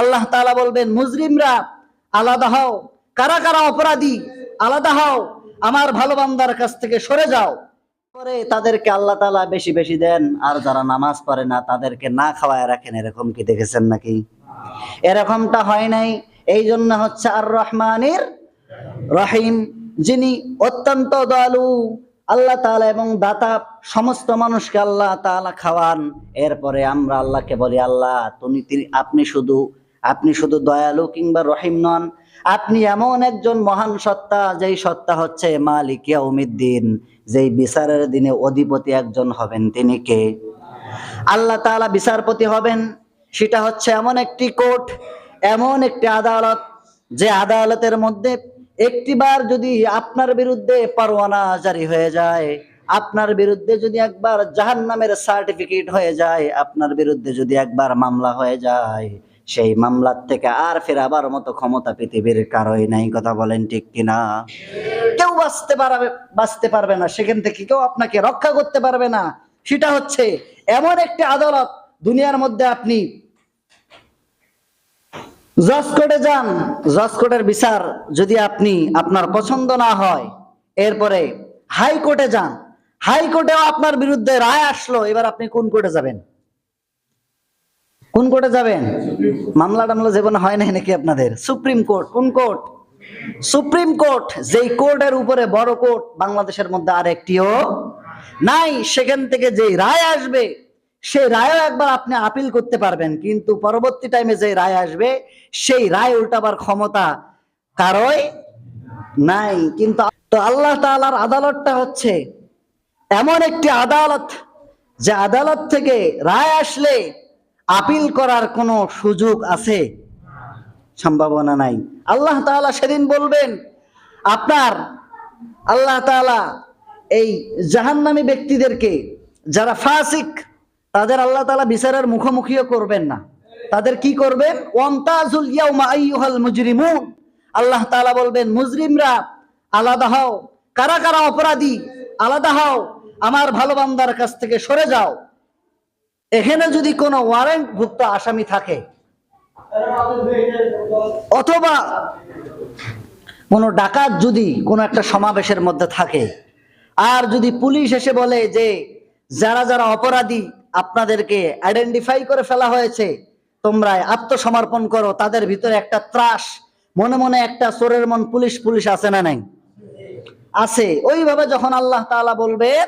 আল্লাহ তাআলা বলবেন, মুজরিমরা, আলাদা হও। কারা কারা অপরাধী, আলাদা হও। আমার ভালো বান্দার কাছ থেকে সরে যাও। পরে তাদেরকে আল্লাহ তালা বেশি বেশি দেন, আর যারা নামাজ পড়ে না, তাদেরকে না খাওয়ায় রাখেন। এরকম কি দেখেছেন নাকি? এরকমটা হয় নাই। এই জন্য হচ্ছে আর রহমানের রহিম, যিনি অত্যন্ত দয়ালু। আল্লাহ তাআলা এবং দাতা সমস্ত মানুষকে আল্লাহ তাআলা খাওয়ান। এরপরে আমরা আল্লাহকে বলি, আল্লাহ, তুমি আপনি শুধু আপনি শুধু দয়ালু কিংবা রহিম নন, আপনি এমন একজন মহান সত্তা যেই সত্তা হচ্ছে মালিক ইয়াউমিদ্দিন, যেই বিচারের দিনে অধিপতি একজন হবেন তিনি কে? আল্লাহ তাআলা বিচারপতি হবেন, সেটা হচ্ছে এমন একটি কোর্ট, এমন একটি আদালত, যে আদালতের মধ্যে একটিবার যদি আপনার বিরুদ্ধে পরোয়ানা জারি হয়ে যায়, আপনার বিরুদ্ধে যদি একবার জাহান নামের সার্টিফিকেট হয়ে যায়, আপনার বিরুদ্ধে যদি একবার মামলা হয়ে যায় সেই মামলার থেকে আর ফেরাবার মতো ক্ষমতা পৃথিবীর কারোই নাই, কথা বলেন ঠিক কিনা? কেউ বাঁচতে পারবে বাঁচতে পারবে না, সেখান থেকে কেউ আপনাকে রক্ষা করতে পারবে না। সেটা হচ্ছে এমন একটি আদালত, দুনিয়ার মধ্যে আপনি জজ কোর্টে যান, জজ কোর্টের বিচার যদি আপনি আপনার পছন্দ না হয়, এরপরে হাইকোর্টে যান। হাইকোর্টেও আপনার বিরুদ্ধে রায় আসলো, এবার আপনি কোন কোর্টে যাবেন? কোন কোর্টে যাবেন? মামলা টামলা জীবনে হয় নাই নাকি আপনাদের? সুপ্রিম কোর্ট, কোন কোর্ট? সুপ্রিম কোর্ট, যেই কোর্টের উপরে বড় কোর্ট বাংলাদেশের মধ্যে আর একটিও নাই। সেখান থেকে যেই রায় আসবে, সেই রায়ও একবার আপনি আপিল করতে পারবেন। কিন্তু পরবর্তী টাইমে যে রায় আসবে, সেই রায় উল্টাবার ক্ষমতা কারোই নাই। কিন্তু আল্লাহ তাআলার আদালতটা হচ্ছে এমন একটি আদালত, যে আদালত থেকে রায় আসলে আপিল করার কোনো সুযোগ আছে? সম্ভাবনা নাই। আল্লাহ তাআলা সেদিন বলবেন, আপনার আল্লাহ তাআলা এই জাহান্নামী ব্যক্তিদেরকে, যারা ফাসিক, তাদের আল্লাহ তালা বিচারের মুখোমুখিও করবেন না। তাদের কি করবেন? ওয়ামতাজুল ইয়াউমা আইয়ুহাল আল্লাহ তাআলা বলবেন, মুজরিমরা, আলাদা হও। কারা কারা অপরাধী, আলাদা হও। আমার ভালো বান্দার কাছ থেকে সরে যাও। এখানে যদি কোনো ওয়ারেন্ট ভুক্ত আসামি থাকে, অথবা কোনো ডাকাত যদি কোনো একটা সমাবেশের মধ্যে থাকে, আর যদি পুলিশ এসে বলে যে যারা যারা অপরাধী আপনাদেরকে আইডেন্টিফাই করে ফেলা হয়েছে, তোমরা আত্মসমর্পণ করো, তাদের ভিতরে একটা ত্রাস, মনে মনে একটা চোরের মন পুলিশ পুলিশ আছে না নাই? আছে। ওইভাবে যখন আল্লাহ তাআলা বলবেন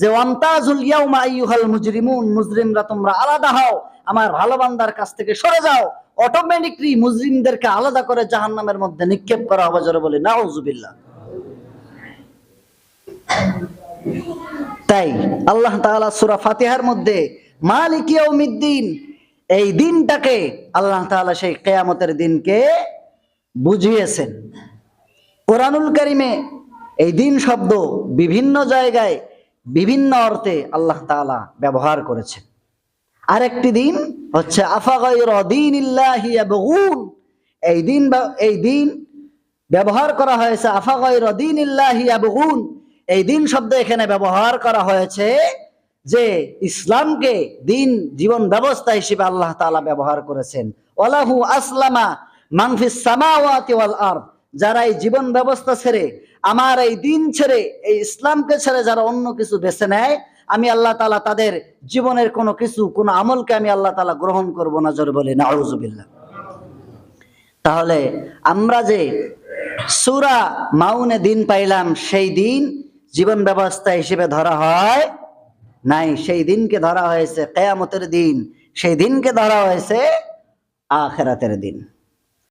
যে ওয়ান্তাজুল ইয়াউমা আইয়ুহাল মুজরিমুন, মুজরিমরা তোমরা আলাদা হও, আমার ভালো বান্দার কাছ থেকে সরে যাও। অটোমেটিকলি মুজরিমদেরকে আলাদা করে জাহান্নামের মধ্যে নিক্ষেপ করা হবে জোরে বলি, নাউজুবিল্লাহ। তাই আল্লাহ তাআলা সূরা ফাতিহার মধ্যে মালিক ইয়াউমিদ্দিন, এই দিনটাকে আল্লাহ তাআলা সেই কিয়ামতের দিনকে বুঝিয়েছেন। কোরআনুল কারিমে এই দিন শব্দ বিভিন্ন জায়গায় বিভিন্ন অর্থে আল্লাহ তাআলা ব্যবহার করেছেন। আরেকটি দিন হচ্ছে এই দিন এই দিন ব্যবহার করা হয়েছে এই দিন শব্দ এখানে ব্যবহার করা হয়েছে যে ইসলামকে দিন জীবন ব্যবস্থা হিসেবে আল্লাহ তাআলা ব্যবহার করেছেন। ওলাহু আসলামা ওয়াল আরদ। যারা এই জীবন ব্যবস্থা ছেড়ে আমার এই দিন ছেড়ে, এই ইসলামকে ছেড়ে যারা অন্য কিছু বেছে নেয়, আমি আল্লাহ তালা তাদের জীবনের কোনো কিছু, কোনো আমলকে আমি আল্লাহ তালা গ্রহণ করব না, জোর বলে নাউজুবিল্লাহ। তাহলে আমরা যে সুরা মাউনে দিন পাইলাম, সেই দিন জীবন ব্যবস্থা হিসেবে ধরা হয় নাই। সেই দিনকে ধরা হয়েছে কেয়ামতের দিন, সেই দিনকে ধরা হয়েছে আখেরাতের দিন।